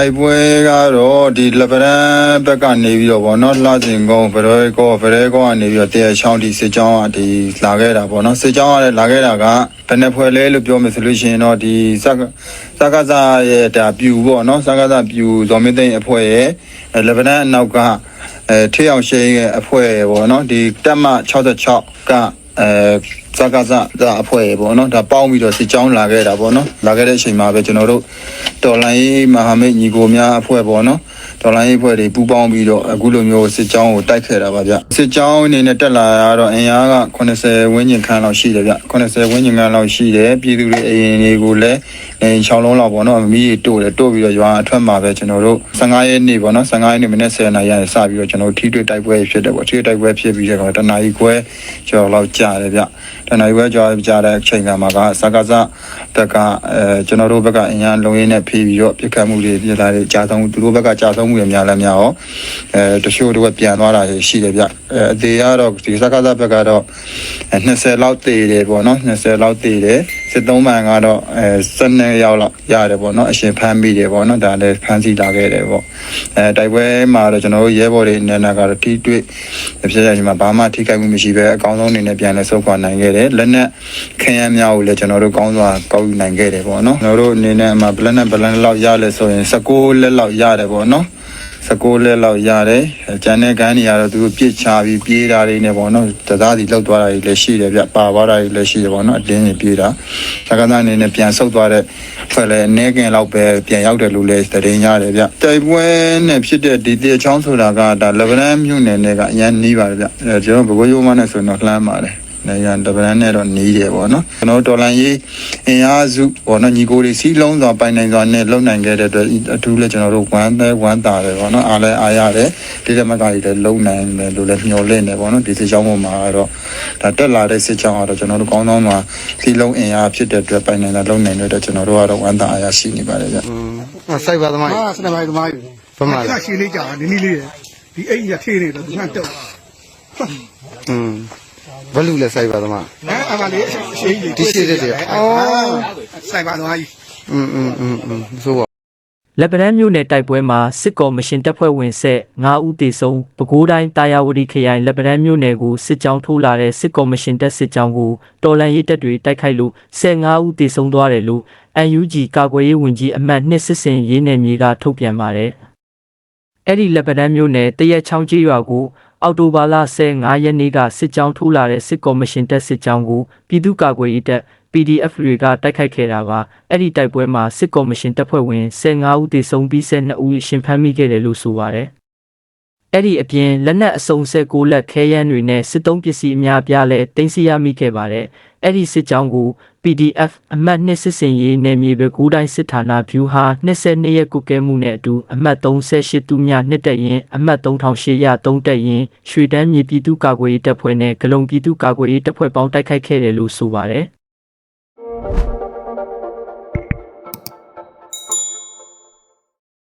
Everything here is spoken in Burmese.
တိုက်ပွဲကတော့ဒီလပရန်ဘက်ကနေပြီးတော့ဗောနော်လှစင်ကုန်းဗရဲကောဗရဲကောကနေပြီးတော့တရားချောင်းဒီစစ်ကြောင်းကဒီလာခဲ့တာဗောနော်စစ်ကြောင်းကလည်းလာခဲ့တာကတနက်ဖွဲလဲလို့ပြောမယ်ဆိုလို့ရှိရင်တော့ဒီစကစကားစားရဲ့ဒါပြူဗောနော်စကားစားပြူဇော်မင်းသိန်းအဖွဲ့ရဲ့အဲလပရန်အနောက်ကအဲထေးအောင်ရှိရဲ့အဖွဲ့ရဲ့ဗောနော်ဒီတက်မ66က အဲစကားစားဒါအဖွဲ့ရဲ့ဗောနော်ဒါပေါင်းပြီးတော့စစ်ကြောင်းလာခဲ့တာဗောနော်လာခဲ့တဲ့အချိန်မှာပဲကျွန်တော်တို့တော်လိုင်းမဟာမိတ်ညီကိုများအဖွဲ့ဗောနော် တော်လိုင်းအဖွဲ့တွေပူးပေါင်းပြီးတော့အခုလိုမျိုးစစ်ကြောင်းကိုတိုက်ခဲ့တာပါဗျစစ်ကြောင်းအနေနဲ့တက်လာရတော့အင်အားက80ဝန်းကျင်ခန့်လောက်ရှိတယ်ဗျ80ဝန်းကျင်ခန့်လောက်ရှိတယ်ပြည်သူတွေအရင်တွေကိုလည်းအဲ6လုံးလောက်ဗောနော်မီးတို့တယ်တို့ပြီးတော့ရွာအထွက်မှာပဲကျွန်တော်တို့15ရက်နေ့ဗောနော်15ရက်နေ့မနေ့10နာရီရစပြီးတော့ကျွန်တော်တို့ထိတွေ့တိုက်ပွဲဖြစ်တယ်ဗောထိတွေ့တိုက်ပွဲဖြစ်ပြီးတော့တနာရီခွဲကျော်လောက်ကြာတယ်ဗျတနာရီခွဲကျော်ကြာတဲ့အချိန်ကမှကစကားစဘက်ကအဲကျွန်တော်တို့ဘက်ကအင်အားလုံးရင်းနဲ့ဖြီးပြီးတော့ပြစ်ခတ်မှုတွေပြလာတယ်ကြာဆုံးသူတို့ဘက်ကကြာဆုံးမှုတွေများလည်းများရောအဲတချို့တို့ကပြန်သွားတာရှိတယ်ဗျအဲအသေးကတော့ဒီစကားစဘက်ကတော့20လောက်တည်တယ်ဗောနော်20လောက်တည်တယ်စစ်သုံးမှန်ကတော့အဲ12ရောက်လောက်ရတယ်ဗောနော်အရှင်ဖမ်းမိတယ်ဗောနော်ဒါလည်းဖမ်းဆီးလာခဲ့တယ်ဗောအဲတိုက်ပွဲမှာတော့ကျွန်တော်တို့ရဲဘော်တွေအနေနဲ့ကတော့ထိတွေ့ဖြစ်ရချိန်မှာဘာမှထိခိုက်မှုမရှိပဲအကောင်းဆုံးအနေနဲ့ပြန်လဲဆုတ်ခွာနိုင်ခဲ့တယ်လက်နက်ခင်းရမ်းများကိုလည်းကျွန်တော်တို့ကောင်းစွာကောက်ယူနိုင်ခဲ့တယ်ဗောနော်ကျွန်တော်တို့အနေနဲ့မှာဘလက်နဲ့ဘလက်လောက်ရလဲဆိုရင်16လက်လောက်ရတယ်ဗောနော် 16လက်လောက်ရတယ်။ကျန်တဲ့ကန်းတွေကတော့သူတို့ပြစ်ချပြီးပြေးတာတွေနဲ့ပေါ့နော်။တသားစီလောက်သွားတာတွေလည်းရှိတယ်ဗျ။ပါသွားတာတွေလည်းရှိတယ်ပေါ့နော်။အတင်းကြီးပြေးတာ။သက္ကသအနေနဲ့ပြန်ဆုတ်သွားတဲ့ဖွဲ့လည်းအနေကင်လောက်ပဲပြန်ရောက်တယ်လို့လည်းသတင်းရတယ်ဗျ။တိုက်ပွဲနဲ့ဖြစ်တဲ့ဒီတေချောင်းဆိုတာကဒါလဗရန်မြို့နယ်နဲ့ကအရင်နီးပါတယ်ဗျ။အဲကျွန်တော်ဘကိုးရိုးမနဲ့ဆိုရင်တော့လှမ်းပါတယ်။နေ ရန်တပန်းနဲ့တော့နေတယ်ပေါ့နော်ကျွန်တော်ဒေါ်လန်ရေးအင်အားစုပေါ့နော်ညီကိုတွေစီးလုံးစွာပိုင်နိုင်စွာနဲ့လုံနိုင်ခဲ့တဲ့အတွက်အထူးလည်းကျွန်တော်တို့ဝမ်းသဲဝမ်းသာတယ်ပေါ့နော်အားလည်းအားရတယ်ဒီဓမ္မကကြီးလည်းလုံနိုင်တယ်လို့လည်းမျှော်လင့်တယ်ပေါ့နော်ဒီစစ်ကြောင်းပေါ်မှာတော့ဒါတက်လာတဲ့စစ်ကြောင်းကတော့ကျွန်တော်တို့ကောင်းကောင်းမှစီးလုံးအင်အားဖြစ်တဲ့အတွက်ပိုင်နိုင်တာလုံနိုင်တဲ့အတွက်ကျွန်တော်တို့ကတော့ဝမ်းသာအားရရှိနေပါတယ်ဗျအစိုက်ပါသမားဟာစိုက်ပါသမားဘမလားကရှင်းလေးကြာနင်းလေးဒီအိမ်ရထေးနေတော့ဒီမှတက်อืม ဘလူလဲစိုက်ပါသမား ဟမ်အမလေးရှည်ကြီး ဒီရှည်တဲ့တဲ့အော် ဆိုင်ပါသမားကြီး อืมอืมอืมอืมဆိုပါ လက်ပံမြို့နယ်တိုက်ပွဲမှာစစ်ကော်မရှင်တပ်ဖွဲ့ဝင်ဆက်9ဦးသေဆုံးပဲခူးတိုင်းတာယာဝတီခရိုင်လက်ပံမြို့နယ်ကိုစစ်ကြောင်းထိုးလာတဲ့စစ်ကော်မရှင်တပ်စစ်ကြောင်းကိုတော်လန်ရေးတပ်တွေတိုက်ခိုက်လို့15ဦးသေဆုံးသွားတယ်လို့ UNG ကာကွယ်ရေးဝန်ကြီးအမှတ်2စစ်စင်ရေးနယ်မြေကထုတ်ပြန်ပါတယ်။အဲ့ဒီလက်ပံမြို့နယ်တရက်ချောင်းကြီးရွာကို အော်တိုဘာလ15ရက်နေ့ကစစ်ကြောင်းထိုးလာတဲ့စစ်ကော်မရှင်တပ်စစ်ကြောင်းကိုပြည်သူ့ကာကွယ်ရေးတပ် PDF တွေကတိုက်ခိုက်ခဲ့တာပါအဲ့ဒီတိုက်ပွဲမှာစစ်ကော်မရှင်တပ်ဖွဲ့ဝင်15ဦးသေဆုံးပြီး12ဦးရှင်ဖမ်းမိခဲ့တယ်လို့ဆိုပါတယ်အဲ့ဒီအပြင်လက်နက်အစုံ16လက်ခဲယမ်းတွေနဲ့စစ်သုံးပစ္စည်းအများအပြားလည်းတင်စီရမိခဲ့ပါတယ် အဲ့ဒီစစ်ကြောင်းကို PDF အမှတ်2စစ်စင်ရေးနယ်မြေပဲကူးတိုင်းစစ်ဌာနဗျူဟာ22ရက်ကုကဲမှုနဲ့အတူအမှတ်38တူမြနှစ်တက်ရင်အမှတ်3803တက်ရင်ရွှေတန်းမြေပြည်သူ့ကာကွယ်ရေးတပ်ဖွဲ့နဲ့ဂလုံပြည်သူ့ကာကွယ်ရေးတပ်ဖွဲ့ပေါင်းတိုက်ခိုက်ခဲ့တယ်လို့ဆိုပါတယ်